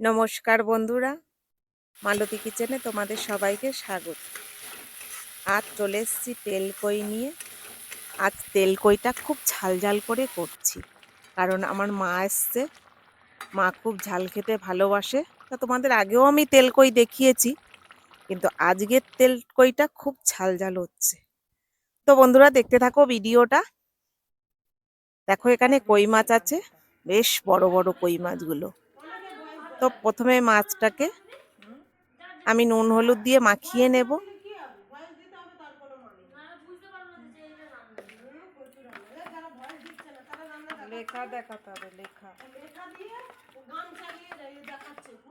নমস্কার বন্ধুরা, মালতী কিচেনে তোমাদের সবাইকে স্বাগত। আজ চলে এসেছি তেলকই নিয়ে। আজ তেলকইটা খুব ঝাল ঝাল করে করছি, কারণ আমার মা এসছে। মা খুব ঝাল খেতে ভালোবাসে। তা তোমাদের আগেও আমি তেলকই দেখিয়েছি, কিন্তু আজকের তেলকইটা খুব ঝাল ঝাল হচ্ছে। তো বন্ধুরা, দেখতে থাকো ভিডিওটা। দেখো এখানে কই মাছ আছে, বেশ বড় বড় কই মাছগুলো। তো প্রথমে মাছটাকে আমি নুন হলুদ দিয়ে মাখিয়ে নেব।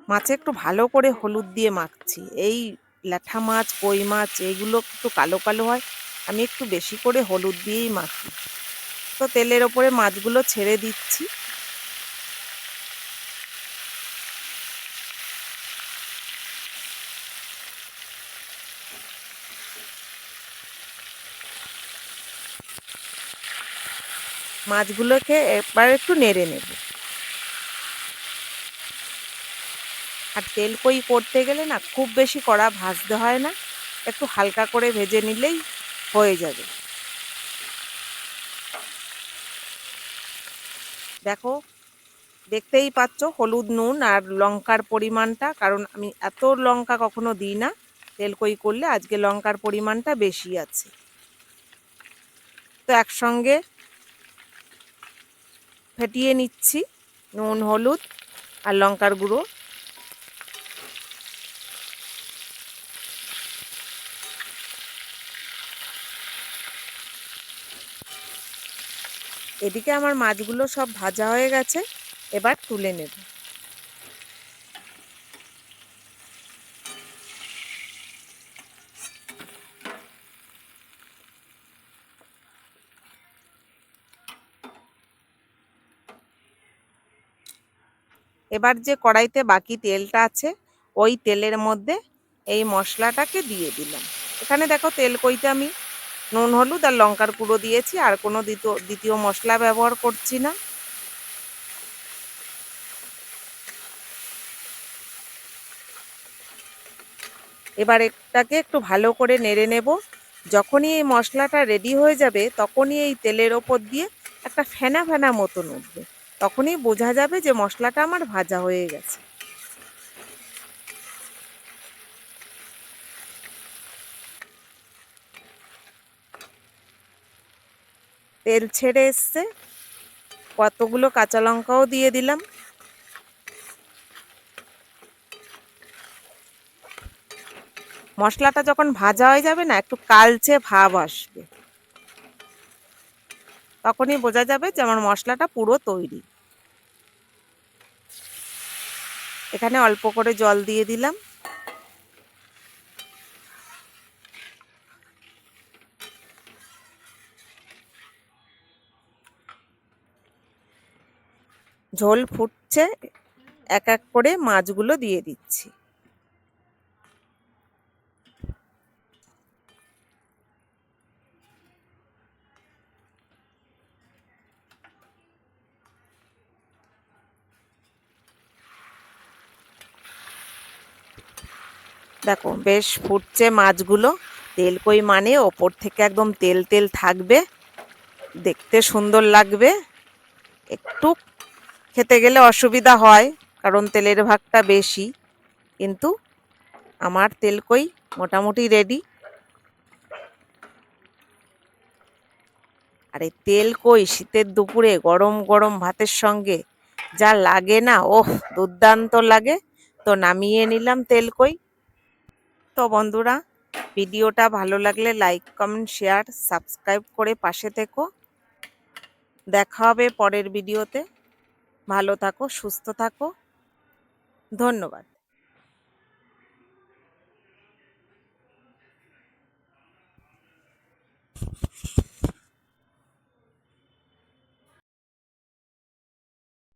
মাছে একটু ভালো করে হলুদ দিয়ে মাখছি। এই ল্যাঠা মাছ কই মাছ এইগুলো একটু কালো কালো হয়। আমি একটু বেশি করে হলুদ দিয়েই মাখি। তো তেলের ওপরে মাছগুলো ছেড়ে দিচ্ছি। মাছগুলোকে এবার একটু নেড়ে নেব। আর তেল কই করতে গেলে না খুব বেশি কড়া ভাজতে হয় না, একটু হালকা করে ভেজে নিলেই হয়ে যাবে। দেখো, দেখতেই পাচ্ছ হলুদ, নুন আর লঙ্কার পরিমাণটা, কারণ আমি এত লঙ্কা কখনো দিই না। তেল কই করলে আজকে লঙ্কার পরিমাণটা বেশি আছে। তো একসঙ্গে ফেটিয়ে নিচ্ছি, নুন, হলুদ আর লঙ্কার গুঁড়ো। এদিকে আমার মাছগুলো সব ভাজা হয়ে গেছে, এবার তুলে নেব। এবার যে কড়াইতে বাকি তেলটা আছে, ওই তেলের মধ্যে এই মশলাটাকে দিয়ে দিলাম। এখানে দেখো তেল কইতে আমি নুন, হলুদ আর লঙ্কার গুঁড়ো দিয়েছি, আর কোনো দ্বিতীয় দ্বিতীয় মশলা ব্যবহার করছি না। এবার এটাকে একটু ভালো করে নেড়ে নেব। যখনই এই মশলাটা রেডি হয়ে যাবে, তখনই এই তেলের ওপর দিয়ে একটা ফেনা ফেনা মতন উঠবে। তখনই বোঝা যাবে যে মশলাটা আমার ভাজা হয়ে গেছে। তেল ছেড়ে এসছে। কতগুলো কাঁচা লঙ্কাও দিয়ে দিলাম। মশলাটা যখন ভাজা হয়ে যাবে না, একটু কালচে ভাব আসবে। তখনই বোঝা যাবে যে আমার মশলাটা পুরো তৈরি। এখানে অল্প করে জল দিয়ে দিলাম। ঝোল ফুটছে এক এক করে মাছগুলো দিয়ে দিচ্ছি। দেখো, বেশ ফুটছে মাছগুলো। তেল কই মানে ওপর থেকে একদম তেল তেল থাকবে। দেখতে সুন্দর লাগবে। একটু খেতে গেলে অসুবিধা হয়, কারণ তেলের ভাগটা বেশি। কিন্তু আমার তেল কই মোটামুটি রেডি আর এই তেল কই শীতের দুপুরে গরম গরম ভাতের সঙ্গে? যা লাগে না, ওহ, দুর্দান্ত লাগে। তো নামিয়ে নিলাম তেল কই। তো বন্ধুরা, ভিডিওটা ভালো লাগলে লাইক, কমেন্ট, শেয়ার, সাবস্ক্রাইব করে পাশে থেকো। দেখা হবে পরের ভিডিওতে। ভালো থাকো, সুস্থ থাকো। ধন্যবাদ।